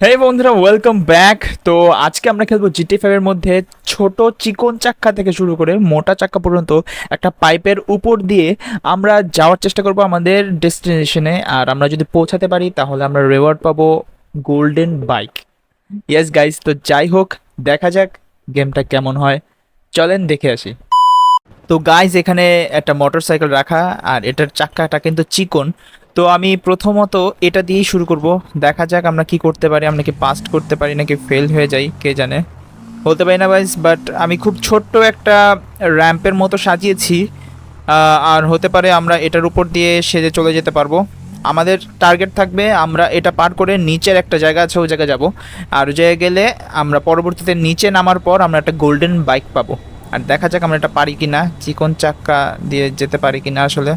হে বন্ধুরা welcome back তো আজকে আমরা খেলব জিটি ফাইভের মধ্যে ছোট চিকন চাক্কা থেকে শুরু করে মোটা চাক্কা পর্যন্ত একটা পাইপের উপর দিয়ে আমরা যাওয়ার চেষ্টা করব আমাদের ডেস্টিনেশনে আর আমরা যদি পৌঁছাতে পারি, তাহলে আমরা রেওয়ার্ড পাবো গোল্ডেন বাইক ইয়েস গাইস তো যাই হোক, দেখা যাক গেমটা কেমন হয়। চলেন, দেখে আসি। তো গাইজ এখানে একটা মোটরসাইকেল রাখা, আর এটার চাক্কাটা কিন্তু চিকন। তো আমি প্রথমত এটা দিয়েই শুরু করব। দেখা যাক আমরা কি করতে পারি, আমরা কি পাস্ট করতে পারি নাকি ফেল হয়ে যাই, কে জানে। বলতে পারি না গাইজ বাট আমি খুব ছোট্ট একটা র্যাম্পের মতো সাজিয়েছি আর হতে পারে আমরা এটার উপর দিয়ে সেজে চলে যেতে পারব। আমাদের টার্গেট থাকবে আমরা এটা পার করে নিচের একটা জায়গা আছে, ওই জায়গায় যাব। আর ওই জায়গায় গেলে আমরা পরবর্তীতে নিচে নামার পর আমরা একটা গোল্ডেন বাইক পাবো। আর দেখা যাক আমরা এটা পারি কি না চিকন চাক্কা দিয়ে যেতে পারি কি না আসলে।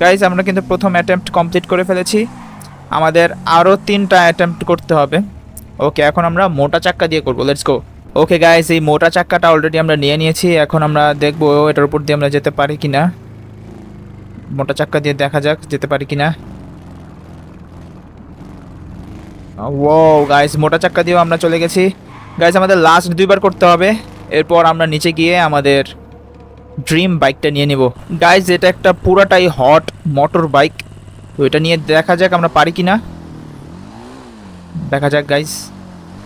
গাইজ আমরা কিন্তু প্রথম অ্যাটেম্প্ট কমপ্লিট করে ফেলেছি আমাদের আরও তিনটা অ্যাটেম্প্ট করতে হবে ওকে এখন আমরা মোটা চাক্কা দিয়ে করব লেটস গো ওকে গাইজ এই মোটা চাক্কাটা অলরেডি আমরা নিয়ে নিয়েছি এখন আমরা দেখব এটার উপর দিয়ে আমরা যেতে পারি কি না মোটা চাক্কা দিয়ে দেখা যাক যেতে পারি কি না ও গাইস মোটা চাক্কা দিয়েও আমরা চলে গেছি গাইস আমাদের লাস্ট দুইবার করতে হবে এরপর আমরা নিচে গিয়ে আমাদের ড্রিম বাইকটা নিয়ে নিব। গাইজ এটা একটা পুরাটাই হট মোটর বাইক তো এটা নিয়ে দেখা যাক আমরা পারি কি না দেখা যাক গাইজ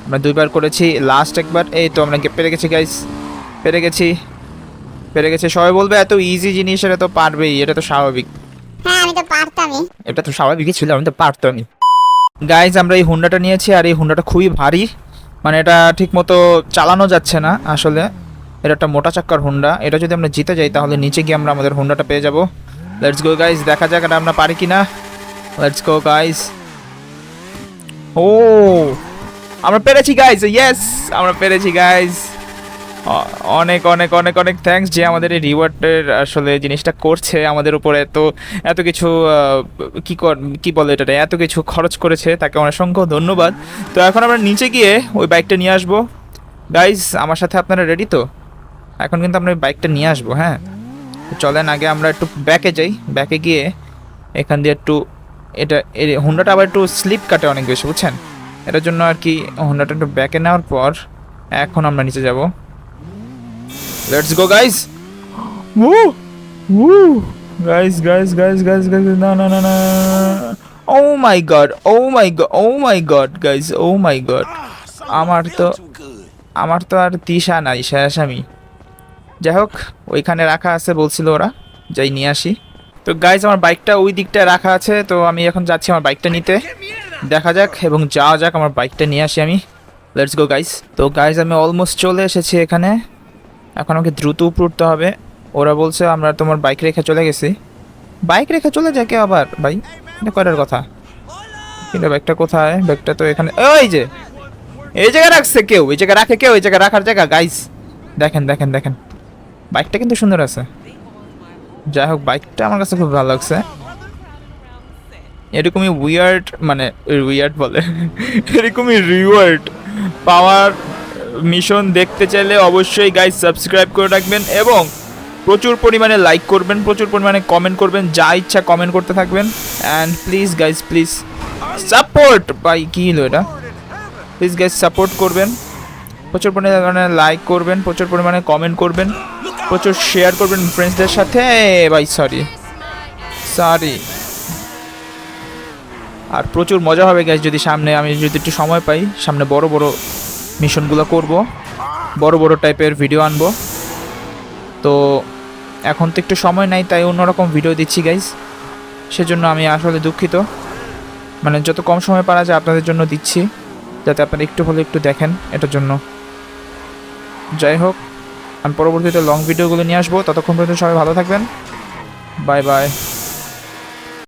আমরা দুইবার করেছি লাস্ট একবার। এই তো আমরা পেরে গেছি গাইজ পেরে গেছি। পেরে গেছি। সবাই বলবে এত ইজি জিনিস এটা তো পারবেই। এটা তো স্বাভাবিক। হ্যাঁ আমি তো পারতামই। এটা তো স্বাভাবিকই ছিল আমি তো পারতামই। গাইজ আমরা এই হুন্ডাটা নিয়েছি আর এই হুন্ডাটা খুবই ভারী। মানে এটা ঠিক মতো চালানো যাচ্ছে না আসলে। এটা একটা মোটা চাক্কার হুন্ডা। এটা যদি আমরা জিতে যাই, তাহলে নিচে গিয়ে আমরা আমাদের হুন্ডাটা পেয়ে যাব। লেটস গো গাইজ দেখা যাক এটা আমরা পারি কি না লেটস গো গাইজ ও, আমরা পেরেছি গাইজ ইয়েস আমরা পেরেছি গাইজ অনেক অনেক অনেক অনেক থ্যাঙ্কস যে আমাদের এই রিওয়ার্ডের আসলে জিনিসটা করছে আমাদের উপরে। এত এত কিছু কি কি বলে এটা এত কিছু খরচ করেছে, তাকে অসংখ্য ধন্যবাদ। তো এখন আমরা নিচে গিয়ে ওই বাইকটা নিয়ে আসব। গাইজ আমার সাথে আপনারা রেডি তো? এখন কিন্তু আমরা বাইকটা নিয়ে আসব হ্যাঁ চলেন আগে আমরা একটু ব্যাকে যাই ব্যাকে গিয়ে এখান দিয়ে একটু এটা এই হুন্ডাটা আবার একটু স্লিপ কাটে অনেক বেশি বুঝছেন এটার জন্য আর কি হুন্ডাটা একটু ব্যাকে নেওয়ার পর এখন আমরা নিচে যাব let's go guys Woo! Woo! Guys guys guys guys, guys, না না না no. Oh my god, oh my god, oh my god, guys, oh my god. আমার তো আমার তো আর তিশা নাই শেষ আমি যাই হোক ওইখানে রাখা আছে বলছিল ওরা, যাই নিয়ে আসি। তো গাইজ আমার বাইকটা ওই দিকটায় রাখা আছে, তো আমি এখন যাচ্ছি আমার বাইকটা নিতে। দেখা যাক এবং যাওয়া যাক, আমার বাইকটা নিয়ে আসি আমি। লেটস গো গাইজ তো গাইজ আমি অলমোস্ট চলে এসেছি এখানে। এখন আমাকে দ্রুত উপরে উঠতে হবে। ওরা বলছে, আমরা তোমার বাইক রেখে চলে গেছি। বাইক রেখে চলে যায় কে আবার, ভাই? এটা করার কথা? কিন্তু ব্যাগটা কোথায়? ব্যাগটা তো এখানে ওই যে! এই জায়গায় রাখছে কেউ, এই জায়গায় রাখে কেউ, এই জায়গায় রাখার জায়গা গাইস দেখেন দেখেন দেখেন। বাইকটা কিন্তু সুন্দর আছে। যাই হোক, বাইকটা আমার কাছে খুব ভালো লাগছে। এরকমই উইয়ার্ড মানে উইয়ার্ড বলে, এরকমই রিওয়ার্ড পাওয়ার মিশন দেখতে চাইলে অবশ্যই গাইজ সাবস্ক্রাইব করে রাখবেন এবং প্রচুর পরিমাণে লাইক করবেন, প্রচুর পরিমাণে কমেন্ট করবেন, যা ইচ্ছা কমেন্ট করতে থাকবেন। And please guys please support bye কী হলো এটা? প্লিজ গাইজ সাপোর্ট করবেন। প্রচুর পরিমাণে লাইক করবেন, প্রচুর পরিমাণে কমেন্ট করবেন। প্রচুর শেয়ার করবেন ফ্রেন্ডসদের সাথে। ভাই সরি সরি আর প্রচুর মজা হবে গ্যাস যদি সামনে আমি যদি একটু সময় পাই, সামনে বড় বড় মিশনগুলো করব, বড় বড় টাইপের ভিডিও আনব। তো এখন তো একটু সময় নাই, তাই অন্যরকম ভিডিও দিচ্ছি গাইজ সেজন্য আমি আসলে দুঃখিত। মানে যত কম সময় পারা যায়, আপনাদের জন্য দিচ্ছি, যাতে আপনারা একটু হলে একটু দেখেন এটার জন্য। যাই হোক। আমি পরবর্তীতে লং ভিডিওগুলো নিয়ে আসব। ততক্ষণ পর্যন্ত সবাই ভালো থাকবেন। Bye bye